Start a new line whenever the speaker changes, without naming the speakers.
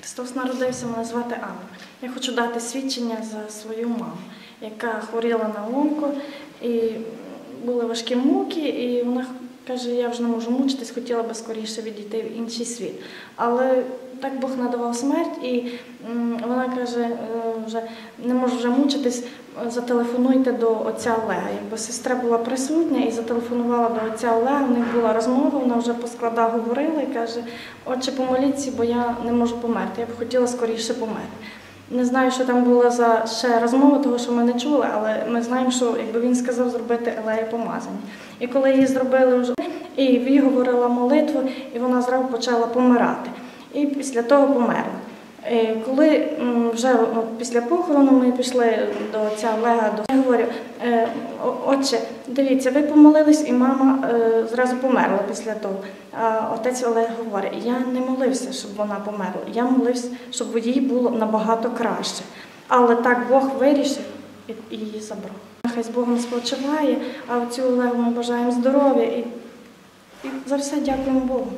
Христос народився, мене звати Анна. Я хочу дати свідчення за свою маму, яка хворіла на лунку, і були важкі муки, і вона каже, я вже не можу мучитись, хотіла би скоріше відійти в інший світ. Але так Бог надавав смерть, і вона каже, е, вже не можу вже мучитись, зателефонуйте до отця Олега. Якби сестра була присутня і зателефонувала до отця Олега, в них була розмова, вона вже по складах говорила і каже, отче, помоліться, бо я не можу померти. Я б хотіла скоріше померти. Не знаю, що там була за ще розмова, того що ми не чули, але ми знаємо, що якби він сказав зробити елею помазання. І коли її зробили вже, і Ві говорила молитву, і вона зразу почала помирати. І після того померла. Е, Коли вже після похорону ми пішли до отця Олега, до я говорю, «Е, отче, дивіться, ви помолились, і мама е, зразу померла після того. А отець Олег говорить, я не молився, щоб вона померла. Я молився, щоб їй було набагато краще. Але так Бог вирішив і, її забрав. Хай з Богом спочиває, а оцю Олегу ми бажаємо здоров'я і, і за все дякуємо Богу.